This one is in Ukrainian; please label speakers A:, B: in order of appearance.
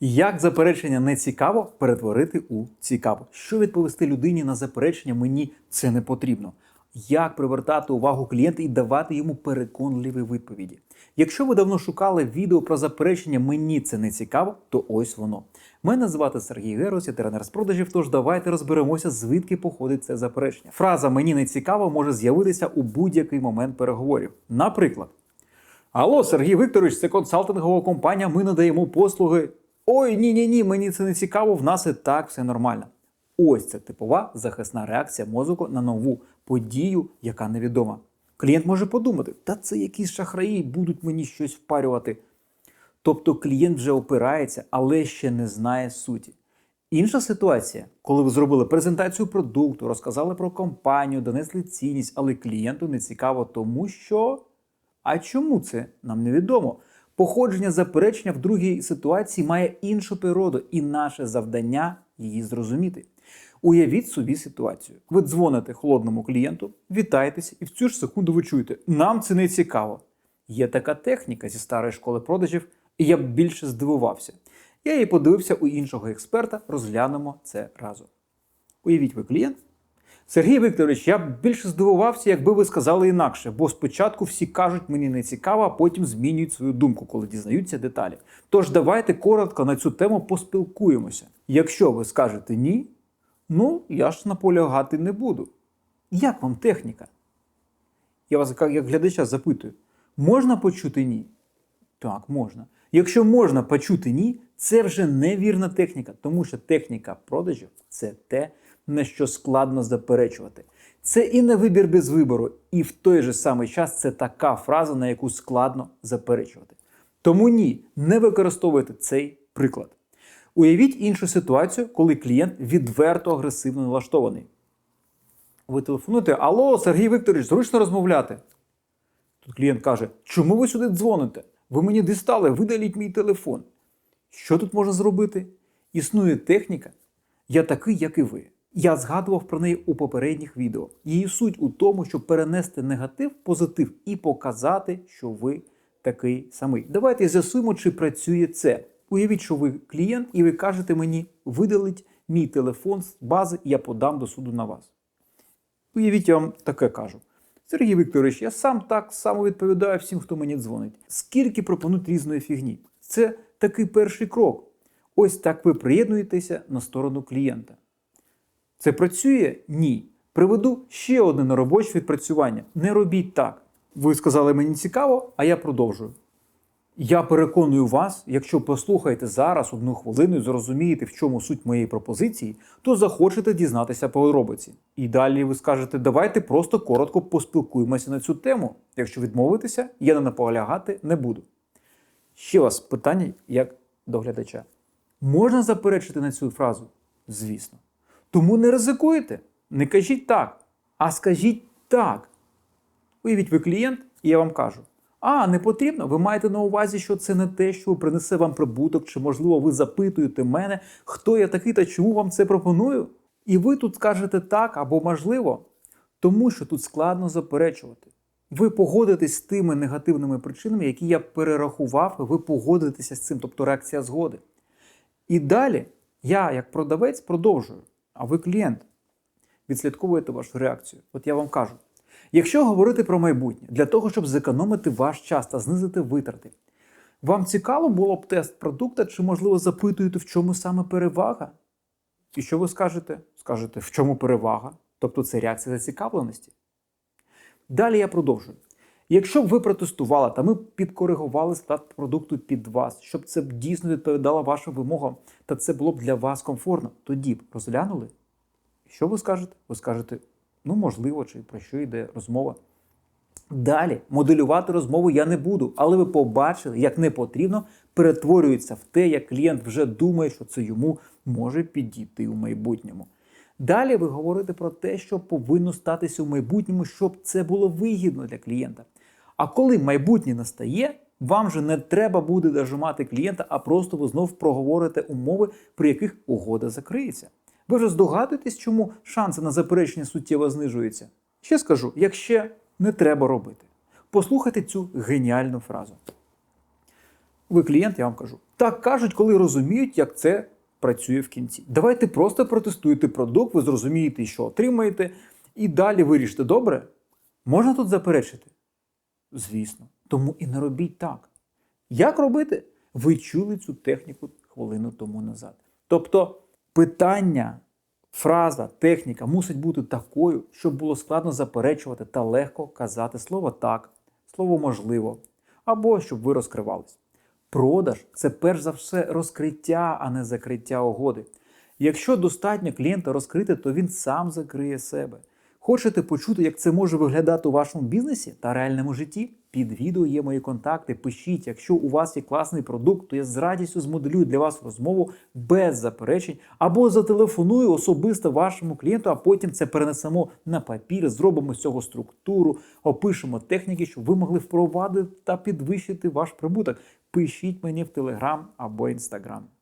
A: Як заперечення не цікаво перетворити у цікаво? Що відповісти людині на заперечення мені це не потрібно? Як привертати увагу клієнта і давати йому переконливі відповіді? Якщо ви давно шукали відео про заперечення мені це не цікаво, то ось воно. Мене звати Сергій Герус, я тренер з продажів, тож давайте розберемося, звідки походить це заперечення. Фраза мені не цікаво може з'явитися у будь-який момент переговорів. Наприклад, Алло, Сергій Вікторович, це консалтингова компанія. Ми надаємо послуги. Ой, ні, ні, ні, мені це не цікаво. В нас і так все нормально. Ось це типова захисна реакція мозку на нову подію, яка невідома. Клієнт може подумати, та це якісь шахраї будуть мені щось впарювати. Тобто клієнт вже опирається, але ще не знає суті. Інша ситуація, коли ви зробили презентацію продукту, розказали про компанію, донесли цінність, але клієнту не цікаво, тому що. А чому це нам невідомо? Походження заперечення в другій ситуації має іншу природу, і наше завдання її зрозуміти. Уявіть собі ситуацію. Ви дзвоните холодному клієнту, вітаєтесь, і в цю ж секунду ви чуєте, нам це не цікаво. Є така техніка зі старої школи продажів, і я б більше здивувався. Я її подивився у іншого експерта, розглянемо це разом. Уявіть ви клієнт. Сергій Вікторович, я б більше здивувався, якби ви сказали інакше, бо спочатку всі кажуть, мені не цікаво, а потім змінюють свою думку, коли дізнаються деталі. Тож давайте коротко на цю тему поспілкуємося. Якщо ви скажете ні, ну я ж наполягати не буду. Як вам техніка? Я вас як глядача запитую: можна почути ні? Так, можна. Якщо можна почути ні, це вже невірна техніка, тому що техніка продажів це те, на що складно заперечувати. Це і не вибір без вибору, і в той же самий час це така фраза, на яку складно заперечувати. Тому ні, не використовуйте цей приклад. Уявіть іншу ситуацію, коли клієнт відверто агресивно налаштований. Ви телефонуєте, алло, Сергій Вікторович, зручно розмовляти. Тут клієнт каже, чому ви сюди дзвоните? Ви мені дістали, видаліть мій телефон. Що тут можна зробити? Існує техніка, я такий, як і ви. Я згадував про неї у попередніх відео. Її суть у тому, щоб перенести негатив в позитив і показати, що ви такий самий. Давайте з'ясуємо, чи працює це. Уявіть, що ви клієнт, і ви кажете мені, видалить мій телефон з бази, і я подам до суду на вас. Уявіть, я вам таке кажу. Сергій Вікторович, я сам так само відповідаю всім, хто мені дзвонить. Скільки пропонують різної фігні? Це такий перший крок. Ось так ви приєднуєтеся на сторону клієнта. Це працює? Ні. Приведу ще одне неробоче відпрацювання. Не робіть так. Ви сказали мені цікаво, а я продовжую. Я переконую вас, якщо послухаєте зараз одну хвилину і зрозумієте, в чому суть моєї пропозиції, то захочете дізнатися подробиці. І далі ви скажете, давайте просто коротко поспілкуємося на цю тему. Якщо відмовитеся, я не наполягати не буду. Ще вас питання як до глядача. Можна заперечити на цю фразу? Звісно. Тому не ризикуйте. Не кажіть так, а скажіть так. Уявіть, ви клієнт, і я вам кажу: а, не потрібно, ви маєте на увазі, що це не те, що принесе вам прибуток, чи, можливо, ви запитуєте мене, хто я такий та чому вам це пропоную? І ви тут скажете так або можливо, тому що тут складно заперечувати. Ви погодитесь з тими негативними причинами, які я перерахував, ви погодитеся з цим, тобто реакція згоди. І далі я, як продавець, продовжую, а ви клієнт. Відслідковуєте вашу реакцію. От я вам кажу. Якщо говорити про майбутнє, для того, щоб зекономити ваш час та знизити витрати, вам цікаво було б тест продукта, чи, можливо, запитуєте, в чому саме перевага? І що ви скажете? Скажете, в чому перевага? Тобто це реакція зацікавленості. Далі я продовжую. Якщо б ви протестували та ми підкоригували склад продукту під вас, щоб це б дійсно відповідало вашим вимогам, та це було б для вас комфортно, тоді б розглянули. Що ви скажете? Ви скажете, ну можливо, чи про що йде розмова. Далі моделювати розмову я не буду, але ви побачили, як не потрібно перетворюється в те, як клієнт вже думає, що це йому може підійти у майбутньому. Далі ви говорите про те, що повинно статися у майбутньому, щоб це було вигідно для клієнта. А коли майбутнє настає, вам же не треба буде дожимати клієнта, а просто ви знов проговорите умови, при яких угода закриється. Ви вже здогадуєтесь, чому шанси на заперечення суттєво знижуються? Ще скажу, як ще не треба робити. Послухайте цю геніальну фразу. Ви клієнт, я вам кажу. Так кажуть, коли розуміють, як це працює в кінці. Давайте просто протестуйте продукт, ви зрозумієте, що отримаєте, і далі вирішите добре. Можна тут заперечити? Звісно. Тому і не робіть так. Як робити? Ви чули цю техніку хвилину тому назад. Тобто питання, фраза, техніка мусить бути такою, щоб було складно заперечувати та легко казати слово так, слово можливо, або щоб ви розкривались. Продаж це перш за все розкриття, а не закриття угоди. Якщо достатньо клієнта розкрити, то він сам закриє себе. Хочете почути, як це може виглядати у вашому бізнесі та реальному житті? Під відео є мої контакти. Пишіть, якщо у вас є класний продукт, то я з радістю змоделюю для вас розмову без заперечень або зателефоную особисто вашому клієнту, а потім це перенесемо на папір, зробимо з цього структуру, опишемо техніки, щоб ви могли впровадити та підвищити ваш прибуток. Пишіть мені в Телеграм або Інстаграм.